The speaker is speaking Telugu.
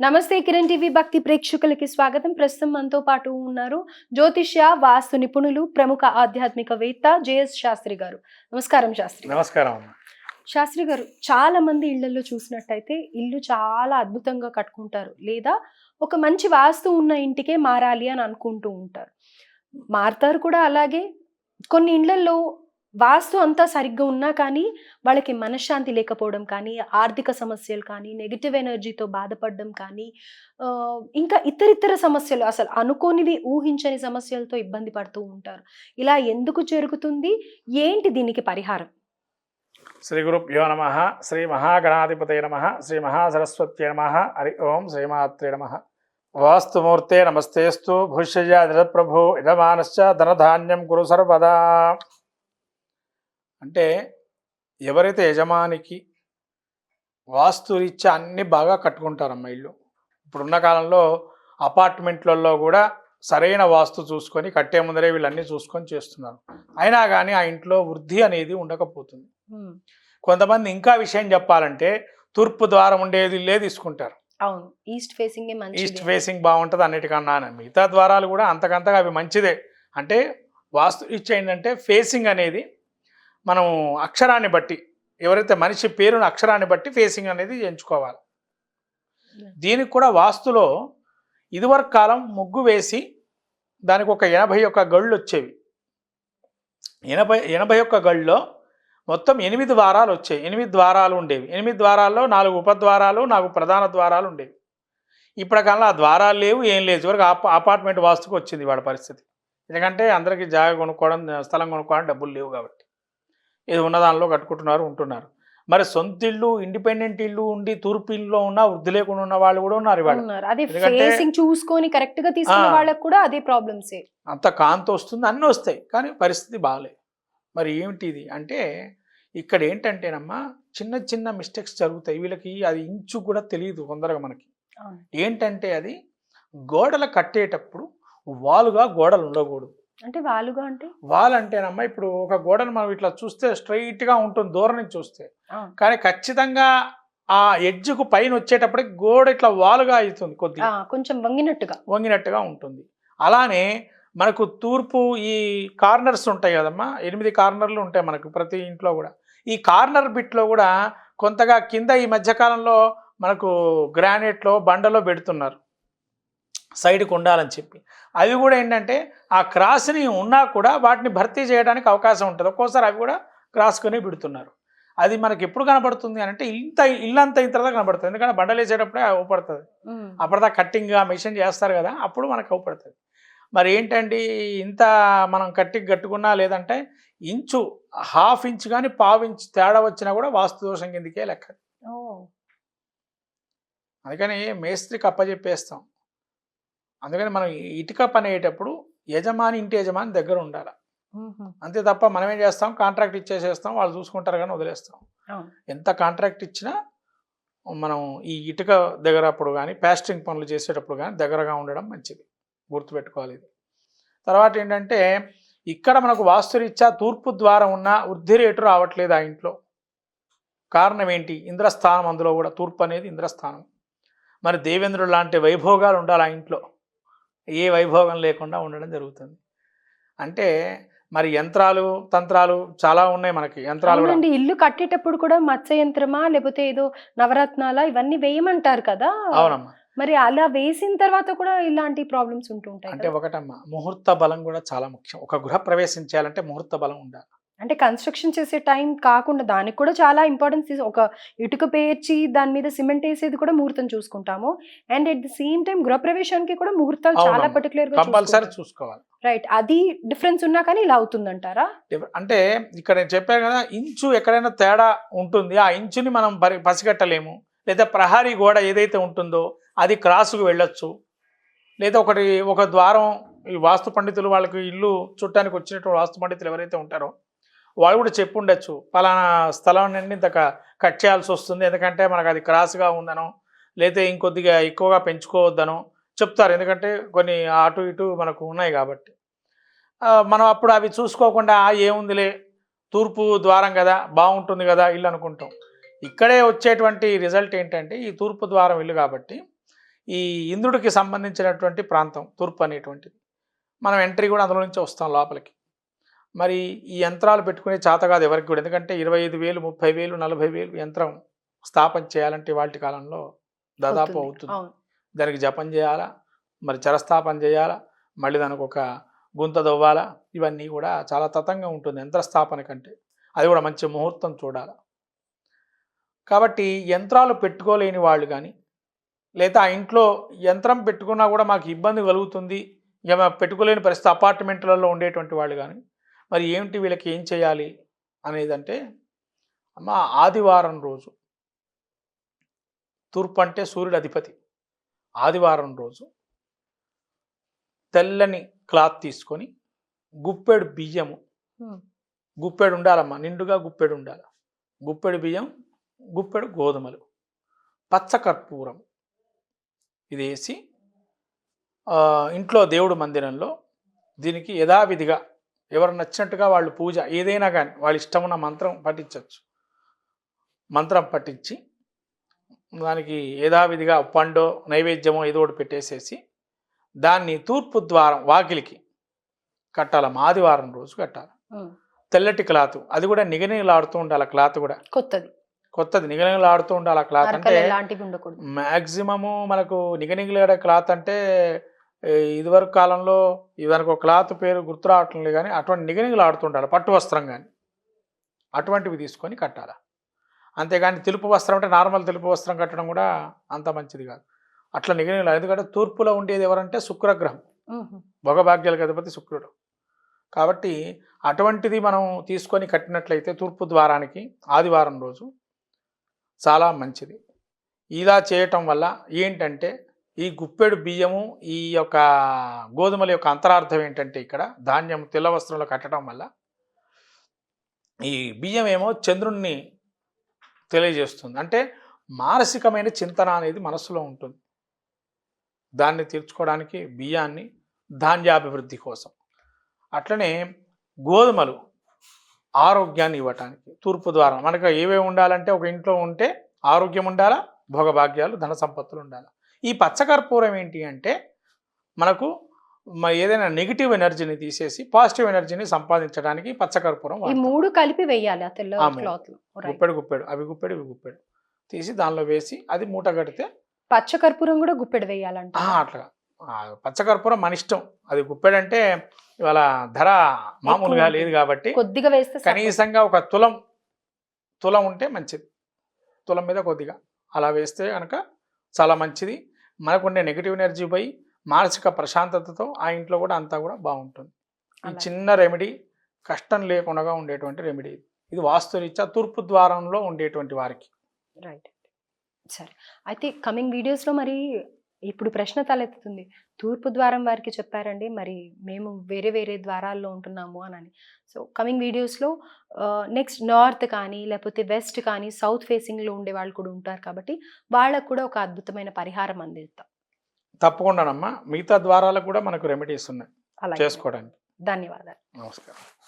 నమస్తే కిరణ్ టీవీ భక్తి ప్రేక్షకులకి స్వాగతం. ప్రస్తుతం మనతో పాటు ఉన్నారు జ్యోతిష్య వాస్తు నిపుణులు ప్రముఖ ఆధ్యాత్మికవేత్త జేఎస్ శాస్త్రి గారు. నమస్కారం శాస్త్రి. నమస్కారం శాస్త్రి గారు చాలా మంది ఇళ్ళలో చూసినట్టయితే ఇల్లు చాలా అద్భుతంగా కట్టుకుంటారు. లేదా ఒక మంచి వాస్తు ఉన్న ఇంటికే మారాలి అని అనుకుంటూ ఉంటారు. మారుతారు కూడా అలాగే. కొన్ని ఇళ్ళలో వాస్తు అంతా సరిగ్గా ఉన్నా కానీ వాళ్ళకి మనశ్శాంతి లేకపోవడం కానీ ఆర్థిక సమస్యలు కానీ నెగిటివ్ ఎనర్జీతో బాధపడడం కానీ ఇంకా ఇతరితర సమస్యలు అసలు అనుకోనివి ఊహించని సమస్యలతో ఇబ్బంది పడుతూ ఉంటారు. ఇలా ఎందుకు జరుగుతుంది? ఏంటి దీనికి పరిహారం? శ్రీ గురుభ్యో నమ శ్రీ మహాగణాధిపతయ నమ శ్రీ మహాసరస్వత్యై నమ హరి ఓం శ్రీమాత్రే నమ. వాస్తుమూర్తే నమస్తేస్తు భూష్య నిరప్రభు ఇదమానశ్చ ధనధాన్యం గురు సర్వదా. అంటే ఎవరైతే యజమానికి వాస్తురీత్యా అన్ని బాగా కట్టుకుంటారమ్మ ఇల్లు. ఇప్పుడున్న కాలంలో అపార్ట్మెంట్లలో కూడా సరైన వాస్తు చూసుకొని కట్టే ముందరే వీళ్ళన్నీ చూసుకొని చేస్తున్నారు. అయినా కానీ ఆ ఇంట్లో వృద్ధి అనేది ఉండకపోతుంది. కొంతమంది ఇంకా విషయం చెప్పాలంటే తూర్పు ద్వారం ఉండేది ఇల్లే తీసుకుంటారు. అవును. ఈస్ట్ ఫేసింగ్ ఈస్ట్ ఫేసింగ్ బాగుంటుంది అన్నిటికన్నా అని. మిగతా ద్వారాలు కూడా అంతకంతగా అవి మంచిదే. అంటే వాస్తు ఇచ్చ ఏంటంటే ఫేసింగ్ అనేది మనం అక్షరాన్ని బట్టి ఎవరైతే మనిషి పేరును అక్షరాన్ని బట్టి ఫేసింగ్ అనేది ఎంచుకోవాలి. దీనికి కూడా వాస్తులో ఇదివరకు కాలం ముగ్గు వేసి దానికి ఒక ఎనభై ఒక్క గళ్ళు వచ్చేవి. ఎనభై ఎనభై ఒక్క గళ్ళలో మొత్తం ఎనిమిది ద్వారాలు వచ్చాయి ఎనిమిది ద్వారాలు ఉండేవి. ఎనిమిది ద్వారాల్లో నాలుగు ఉపద్వారాలు నాలుగు ప్రధాన ద్వారాలు ఉండేవి. ఇప్పటికల్లా ఆ ద్వారాలు లేవు ఏం లేదు చివరికి అపార్ట్మెంట్ వాస్తుకు వచ్చింది వాడి పరిస్థితి. ఎందుకంటే అందరికీ జాగా కొనుక్కోవడం స్థలం కొనుక్కోవడం డబ్బులు లేవు కాబట్టి. ఇది ఉన్న దానిలో కట్టుకుంటున్నారు ఉంటున్నారు. మరి సొంత ఇల్లు ఇండిపెండెంట్ ఇల్లు ఉండి తూర్పు ఇల్లులో ఉన్న వృద్ధి లేకుండా ఉన్న వాళ్ళు కూడా ఉన్నారు ఇవాళ. చూసుకొని కరెక్ట్గా తీసుకున్న. వాళ్ళకి కూడా అదే ప్రాబ్లమ్స్ అంత కాంతి వస్తుంది అన్నీ వస్తాయి కానీ పరిస్థితి బాగాలేదు మరి ఏమిటి ఇది? అంటే ఇక్కడ ఏంటంటేనమ్మా చిన్న చిన్న మిస్టేక్స్ జరుగుతాయి. వీళ్ళకి అది ఇంచు కూడా తెలియదు తొందరగా మనకి. ఏంటంటే అది గోడలు కట్టేటప్పుడు వాలుగా గోడలు ఉండకూడదు. అంటే వాలుగా అంటే? వాల్ అంటేనమ్మా ఇప్పుడు ఒక గోడను మనం ఇట్లా చూస్తే straight గా ఉంటుంది దూరం నుంచి చూస్తే. కానీ ఖచ్చితంగా ఆ ఎడ్జ్కు పైన వచ్చేటప్పటికి గోడ ఇట్లా వాలుగా అవుతుంది కొద్దిగా. కొంచెం వంగినట్టుగా. వంగినట్టుగా ఉంటుంది. అలానే మనకు తూర్పు ఈ కార్నర్స్ ఉంటాయి కదమ్మా ఎనిమిది కార్నర్లు ఉంటాయి మనకు ప్రతి ఇంట్లో కూడా. ఈ కార్నర్ బిట్లో కూడా కొంతగా కింద ఈ మధ్యకాలంలో మనకు గ్రానైట్లో బండలో పెడుతున్నారు. సైడ్కి ఉండాలని చెప్పి. అవి కూడా ఏంటంటే ఆ క్రాస్ని ఉన్నా కూడా వాటిని భర్తీ చేయడానికి అవకాశం ఉంటుంది. ఒక్కోసారి అవి కూడా క్రాస్కొని పెడుతున్నారు. అది మనకి ఎప్పుడు కనబడుతుంది అని అంటే ఇంత ఇల్లంతా ఇంత కనబడుతుంది. ఎందుకంటే బండలు వేసేటప్పుడే అవపడుతుంది. ఉమ్, అప్పటిదా కట్టింగ్ ఆ మిషన్ చేస్తారు కదా అప్పుడు మనకు అవపడుతుంది. మరి ఏంటండి ఇంత మనం కట్టికి కట్టుకున్నా లేదంటే ఇంచు హాఫ్ ఇంచ్ కానీ పావు ఇంచ్ తేడా వచ్చినా కూడా వాస్తు దోషం కిందకే లెక్క. అందుకని మేస్త్రికి అప్పచెప్పేస్తాం అందుకని మనం ఇటుక పని అయ్యేటప్పుడు యజమాని ఇంటి యజమాని దగ్గర ఉండాలి. అంతే తప్ప మనం ఏం చేస్తాం? కాంట్రాక్ట్ ఇచ్చేసేస్తాం వాళ్ళు చూసుకుంటారు కానీ వదిలేస్తాం. ఎంత కాంట్రాక్ట్ ఇచ్చినా మనం ఈ ఇటుక దగ్గర అప్పుడు కానీ ప్యాస్టింగ్ పనులు చేసేటప్పుడు కానీ దగ్గరగా ఉండడం మంచిది. గుర్తుపెట్టుకోవాలి ఇది. తర్వాత ఏంటంటే ఇక్కడ మనకు వాస్తురీత్యా తూర్పు ద్వారం ఉన్న వృద్ధి రేటు రావట్లేదు ఆ ఇంట్లో. కారణం ఏంటి? ఇంద్రస్థానం అందులో కూడా తూర్పు అనేది ఇంద్రస్థానం. మరి దేవేంద్రుడు లాంటి వైభోగాలు ఉండాలి ఆ ఇంట్లో. ఏ వైభోగం లేకుండా ఉండడం జరుగుతుంది. అంటే మరి యంత్రాలు తంత్రాలు చాలా ఉన్నాయి మనకి యంత్రాలు ఇల్లు కట్టేటప్పుడు కూడా మత్స్య యంత్రమా లేకపోతే ఏదో నవరత్నాల ఇవన్నీ వేయమంటారు కదా? అవునమ్మా. మరి అలా వేసిన తర్వాత కూడా ఇలాంటి ప్రాబ్లమ్స్ ఉంటూ ఉంటాయి అంటే. ఒకటమ్మా ముహూర్త బలం కూడా చాలా ముఖ్యం. ఒక గృహ ప్రవేశం చేయాలంటే ముహూర్త బలం ఉండాలి. అంటే కన్స్ట్రక్షన్ చేసే టైం కాకుండా దానికి కూడా చాలా ఇంపార్టెన్స్ ఒక ఇటుక పేర్చి దాని మీద సిమెంట్ వేసేది కూడా ముహూర్తం చూసుకుంటాము. And at the same time గృహప్రవేశానికి కూడా ముహూర్తాలు చాలా. పర్టికులర్గా చూసుకోవాలి. రైట్ అది డిఫరెన్స్ ఉన్నా కానీ ఇలా అవుతుందంటారా? అంటే ఇక్కడ నేను చెప్పాను కదా ఇంచు ఎక్కడైనా తేడా ఉంటుంది. ఆ ఇంచుని మనం పసిగట్టలేము. లేదా ప్రహారీ గోడ ఏదైతే ఉంటుందో అది క్రాస్కు వెళ్ళొచ్చు. లేదా ఒకటి ఒక ద్వారం ఈ వాస్తు పండితులు వాళ్ళకి ఇల్లు చుట్టానికి వచ్చినటువంటి వాస్తు పండితులు ఎవరైతే ఉంటారో వాళ్ళు కూడా చెప్పుండొచ్చు. పలానా స్థలం నుండి ఇంత కట్ చేయాల్సి వస్తుంది. ఎందుకంటే మనకు అది క్రాస్గా ఉందనో లేదా ఇంకొద్దిగా ఎక్కువగా పెంచుకోవద్దనో చెప్తారు. ఎందుకంటే కొన్ని అటు ఇటు మనకు ఉన్నాయి కాబట్టి. మనం అప్పుడు అవి చూసుకోకుండా ఏముందిలే తూర్పు ద్వారం కదా బాగుంటుంది కదా ఇల్లు అనుకుంటాం. ఇక్కడే వచ్చేటువంటి రిజల్ట్ ఏంటంటే ఈ తూర్పు ద్వారం ఇల్లు కాబట్టి ఈ ఇంద్రుడికి సంబంధించినటువంటి ప్రాంతం తూర్పు అనేటువంటిది. మనం ఎంట్రీ కూడా అందులో నుంచి వస్తాం లోపలికి. మరి ఈ యంత్రాలు పెట్టుకునే చేత కాదు ఎవరికి కూడా. ఎందుకంటే ఇరవై ఐదు వేలు ముప్పై వేలు నలభై వేలు యంత్రం స్థాపన చేయాలంటే వాటి కాలంలో దాదాపు అవుతుంది. దానికి జపం చేయాలా? మరి చరస్థాపన చేయాలా? మళ్ళీ దానికి ఒక గుంత దవ్వాలా ఇవన్నీ కూడా చాలా తతంగా ఉంటుంది యంత్ర స్థాపన కంటే. అది కూడా మంచి ముహూర్తం చూడాలి? కాబట్టి యంత్రాలు పెట్టుకోలేని వాళ్ళు కానీ లేదా ఆ ఇంట్లో యంత్రం పెట్టుకున్నా కూడా మాకు ఇబ్బంది కలుగుతుంది. ఇక పెట్టుకోలేని పరిస్థితి అపార్ట్మెంట్లలో ఉండేటువంటి వాళ్ళు కానీ మరి ఏమిటి వీళ్ళకి ఏం చేయాలి అనేది అంటే అమ్మ ఆదివారం రోజు తూర్పు అంటే సూర్యుడు అధిపతి ఆదివారం రోజు తెల్లని క్లాత్ తీసుకొని గుప్పెడు బియ్యము. గుప్పెడు ఉండాలమ్మా నిండుగా గుప్పెడు ఉండాలి. గుప్పెడు బియ్యం గుప్పెడు గోధుమలు. పచ్చ కర్పూరం ఇది వేసి ఇంట్లో దేవుడు మందిరంలో దీనికి యథావిధిగా ఎవరు నచ్చినట్టుగా వాళ్ళు పూజ ఏదైనా కానీ వాళ్ళ ఇష్టమున్న మంత్రం పఠించవచ్చు మంత్రం పఠించి దానికి యథావిధిగా పండో నైవేద్యమో ఏదో ఒకటి పెట్టేసేసి దాన్ని తూర్పు ద్వారం వాకిలికి కట్టాలమ్మా ఆదివారం రోజు కట్టాలి. తెల్లటి క్లాత్ అది కూడా నిగనిగలాడుతూ ఉండాలి ఆ క్లాత్ కూడా. కొత్తది. కొత్తది నిగనిగలాడుతూ ఉండాలి ఆ క్లాత్ అంటే మ్యాక్సిమము మనకు నిగనిగలాడే క్లాత్ అంటే ఇదివరకు కాలంలో ఇదానికి ఒక క్లాత్ పేరు గుర్తు రావటం లేదు కానీ అటువంటి నిగనిగలాడుతూ ఉండాలి పట్టు వస్త్రం కానీ అటువంటివి తీసుకొని కట్టాలి. అంతేగాని తెలుపు వస్త్రం అంటే నార్మల్ తెలుపు వస్త్రం కట్టడం కూడా అంత మంచిది కాదు. అట్లా నిగనిగలాడు ఎందుకంటే తూర్పులో ఉండేది ఎవరంటే శుక్రగ్రహం. ఉహు. భోగభాగ్యాలకు అధిపతి శుక్రుడు. కాబట్టి అటువంటిది మనం తీసుకొని కట్టినట్లయితే తూర్పు ద్వారానికి ఆదివారం రోజు చాలా మంచిది. ఇలా చేయటం వల్ల ఏంటంటే ఈ గుప్పెడు బియ్యము ఈ యొక్క గోధుమల యొక్క అంతరార్థం ఏంటంటే ఇక్కడ ధాన్యం తెల్ల వస్త్రంలో కట్టడం వల్ల ఈ బియ్యం ఏమో చంద్రుణ్ణి తెలియజేస్తుంది. అంటే మానసికమైన చింతన అనేది మనసులో ఉంటుంది. దాన్ని తీర్చుకోవడానికి బియ్యాన్ని ధాన్యాభివృద్ధి కోసం. అట్లనే గోధుమలు ఆరోగ్యాన్ని ఇవ్వటానికి తూర్పు ద్వారా మనకు ఏవేవి ఉండాలంటే ఒక ఇంట్లో ఉంటే ఆరోగ్యం ఉండాలా భోగభాగ్యాలు ధన సంపత్తులు ఉండాలి. ఈ పచ్చకర్పూరం ఏంటి అంటే మనకు ఏదైనా నెగిటివ్ ఎనర్జీని తీసేసి పాజిటివ్ ఎనర్జీని సంపాదించడానికి పచ్చకర్పూరం ఈ. మూడు కలిపి వెయ్యాలి ఆ తెల్ల ఆ మూడు. క్లాత్లో. రైట్ గుప్పెడు గుప్పెడు. అవి గుప్పెడు ఇవి గుప్పెడు. తీసి దానిలో వేసి అది మూట కడితే పచ్చ కర్పూరం కూడా గుప్పెడు వేయాలంట. అట్లా. పచ్చకర్పూరం మన ఇష్టం. అది గుప్పెడు అంటే ఇవాళ ధర మామూలుగా. లేదు కాబట్టి కొద్దిగా వేస్తే. కనీసంగా ఒక తులం తులం ఉంటే మంచిది. తులం మీద కొద్దిగా. అలా వేస్తే కనుక చాలా మంచిది. మనకుండే నెగిటివ్ ఎనర్జీ పోయి మానసిక ప్రశాంతతతో ఆ ఇంట్లో కూడా అంతా కూడా బాగుంటుంది. ఈ. చిన్న రెమెడీ కష్టం లేకుండా ఉండేటువంటి రెమెడీ ఇది. ఇది వాస్తురీత్యా తూర్పు ద్వారంలో ఉండేటువంటి వారికి. రైట్ సరే. అయితే కమింగ్ వీడియోస్లో మరి ఇప్పుడు ప్రశ్న తలెత్తుతుంది. తూర్పు ద్వారం వారికి చెప్పారండి మరి మేము వేరే వేరే ద్వారాల్లో ఉంటున్నాము అని సో కమింగ్ వీడియోస్లో నెక్స్ట్ నార్త్ కానీ లేకపోతే వెస్ట్ కానీ సౌత్ ఫేసింగ్లో ఉండే వాళ్ళు కూడా ఉంటారు కాబట్టి వాళ్ళకు కూడా ఒక అద్భుతమైన పరిహారం అందిస్తాం తప్పకుండానమ్మా. మిగతా ద్వారాలకు కూడా మనకు రెమెడీస్ ఉన్నాయి. చేసుకోవడానికి. ధన్యవాదాలు. నమస్కారం.